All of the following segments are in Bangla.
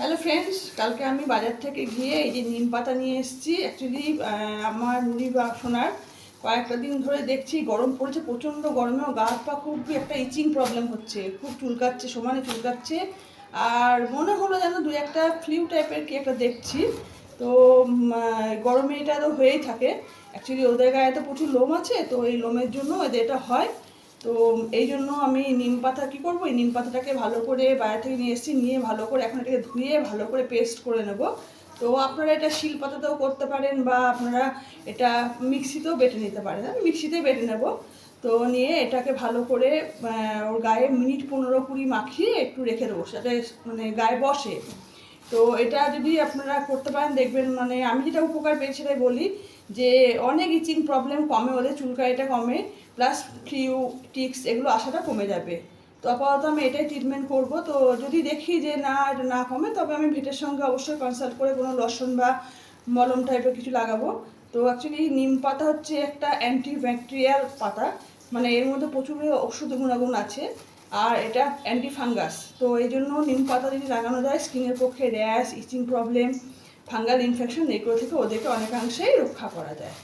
হ্যালো ফ্রেন্ডস কালকে আমি বাজার থেকে গিয়ে এই যে নিম পাতা নিয়ে এসেছি। অ্যাকচুয়ালি আমার মুড়ি বা সোনার কয়েকটা দিন ধরে দেখছি গরম পড়েছে, প্রচণ্ড গরমেও গা হাত পা খুব একটা ইচিং প্রবলেম হচ্ছে। খুব চুলকাচ্ছে, সমানে চুলকাচ্ছে। আর মনে হলো যেন দু একটা ফ্লিউ টাইপের কি একটা দেখছি। তো গরমে এটা তো হয়েই থাকে। অ্যাকচুয়ালি ওদের গায়ে তো প্রচুর লোম আছে, তো এই লোমের জন্য এদের এটা হয়। তো এই জন্য আমি নিম পাতা কী করব? এই নিম পাতাটাকে ভালো করে বাইরে থেকে নিয়ে এসেছি, নিয়ে ভালো করে এখন এটাকে ধুয়ে ভালো করে পেস্ট করে নেব। তো আপনারা এটা শিল পাতাতেও করতে পারেন বা আপনারা এটা মিক্সিতেও বেটে নিতে পারেন। আমি মিক্সিতে বেটে নেব। তো নিয়ে এটাকে ভালো করে ওর গায়ে মিনিট পনেরো কুড়ি মাখিয়ে একটু রেখে দেবো সেটা মানে গায়ে বসে। তো এটা যদি আপনারা করতে পারেন, দেখবেন মানে আমি যেটা উপকার পেয়েছি সেটাই বলি যে অনেক ইচিং প্রবলেম কমে ওদের, চুলকানিটা কমে প্লাস ফ্লিউ টিক্স এগুলো আসাটা কমে যাবে। তো আপাতত আমি এটাই ট্রিটমেন্ট করব। তো যদি দেখি যে না, এটা না কমে, তবে আমি ভেটের সঙ্গে অবশ্যই কনসাল্ট করে কোনো লসন বা মলম টাইপের কিছু লাগাবো। তো অ্যাকচুয়ালি নিম পাতা হচ্ছে একটা অ্যান্টি ব্যাকটেরিয়াল পাতা মানে এর মধ্যে প্রচুর ওষুধ গুণাগুণ আছে। আর এটা অ্যান্টি ফাঙ্গাস তো এই জন্য নিম পাতা যদি লাগানো যায় স্কিনের পক্ষে rash itching problem fungal infection এগুলো থেকে ওদেরকে অনেকাংশেই রক্ষা করা যায়।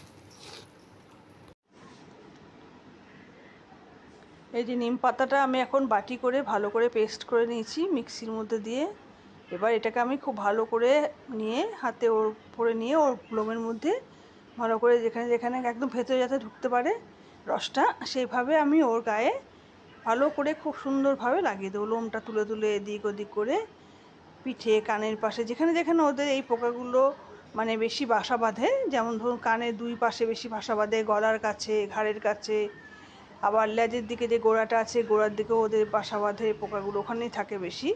এই যে নিম পাতাটা আমি এখন বাটি করে ভালো করে পেস্ট করে নিয়েছি, মিক্সির মধ্যে দিয়ে। এবার এটাকে আমি খুব ভালো করে নিয়ে হাতে ওর পরে নিয়ে ওর লোমের মধ্যে ভালো করে যেখানে যেখানে একদম ভেতরে যাতে ঢুকতে পারে রসটা, সেইভাবে আমি ওর গায়ে ভালো করে খুব সুন্দরভাবে লাগিয়ে দেবো। লোমটা তুলে তুলে এদিক ওদিক করে পিঠে, কানের পাশে, যেখানে যেখানে ওদের এই পোকাগুলো মানে বেশি বাসা বাঁধে, যেমন ধরুন কানের দুই পাশে বেশি বাসা বাঁধে, গলার কাছে, ঘাড়ের কাছে, আবার লেজের দিকে যে গোড়াটা আছে, গোড়ার দিকেও ওদের বাসা বাঁধে, পোকাগুলো ওখানেই থাকে বেশি।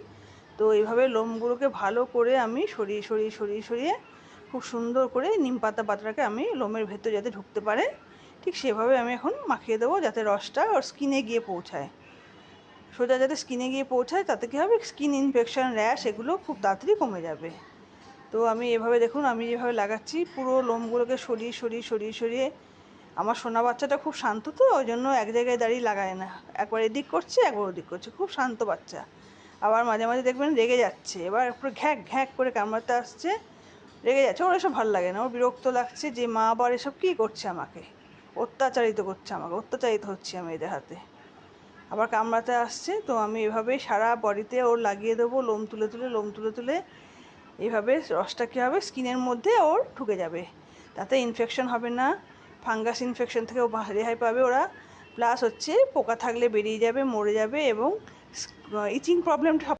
তো এইভাবে লোমগুলোকে ভালো করে আমি সরিয়ে সরিয়ে সরিয়ে সরিয়ে খুব সুন্দর করে নিম পাতা পাতাটাকে আমি লোমের ভেতর যাতে ঢুকতে পারে। ঠিক সেভাবে আমি এখন মাখিয়ে দেবো যাতে রসটা ওর স্কিনে গিয়ে পৌঁছায়। সোজা যাতে স্কিনে গিয়ে পৌঁছায়, তাতে কী হবে? স্কিন ইনফেকশান র্যাশ এগুলো খুব তাড়াতাড়ি কমে যাবে। তো আমি এভাবে দেখুন, আমি যেভাবে লাগাচ্ছি, পুরো লোমগুলোকে সরিয়ে সরিয়ে সরিয়ে সরিয়ে। আমার সোনা বাচ্চাটা খুব শান্ত তো, ওই জন্য এক জায়গায় দাঁড়িয়ে লাগায় না। একবার এদিক করছে, একবার ওদিক করছে, খুব শান্ত বাচ্চা। আবার মাঝে মাঝে দেখবেন রেগে যাচ্ছে। এবার পুরো ঘ্যাক ঘ্যাক করে কামড়াতে আসছে, রেগে যাচ্ছে। ওর এসব ভালো লাগে না ওর বিরক্ত লাগছে যে, মা আবার এসব কী করছে আমাকে? অত্যাচারিত করছে আমাকে, অত্যাচারিত হচ্ছে আমি এদের হাতে। আবার কামড়াতে আসছে, তো আমি এভাবে সারা বডিতে ওর লাগিয়ে দেবো, লোম তুলে তুলে, লোম তুলে তুলে। এভাবে রসটা কী হবে? স্কিনের মধ্যে ওর ঢুকে যাবে। তাতে ইনফেকশন হবে না। ফাঙ্গাস ইনফেকশন থেকে বা- রেহাই পাবে ওরা। প্লাস হচ্ছে পোকা থাকলে বেরিয়ে যাবে, মরে যাবে এবং ইচিং প্রবলেমটা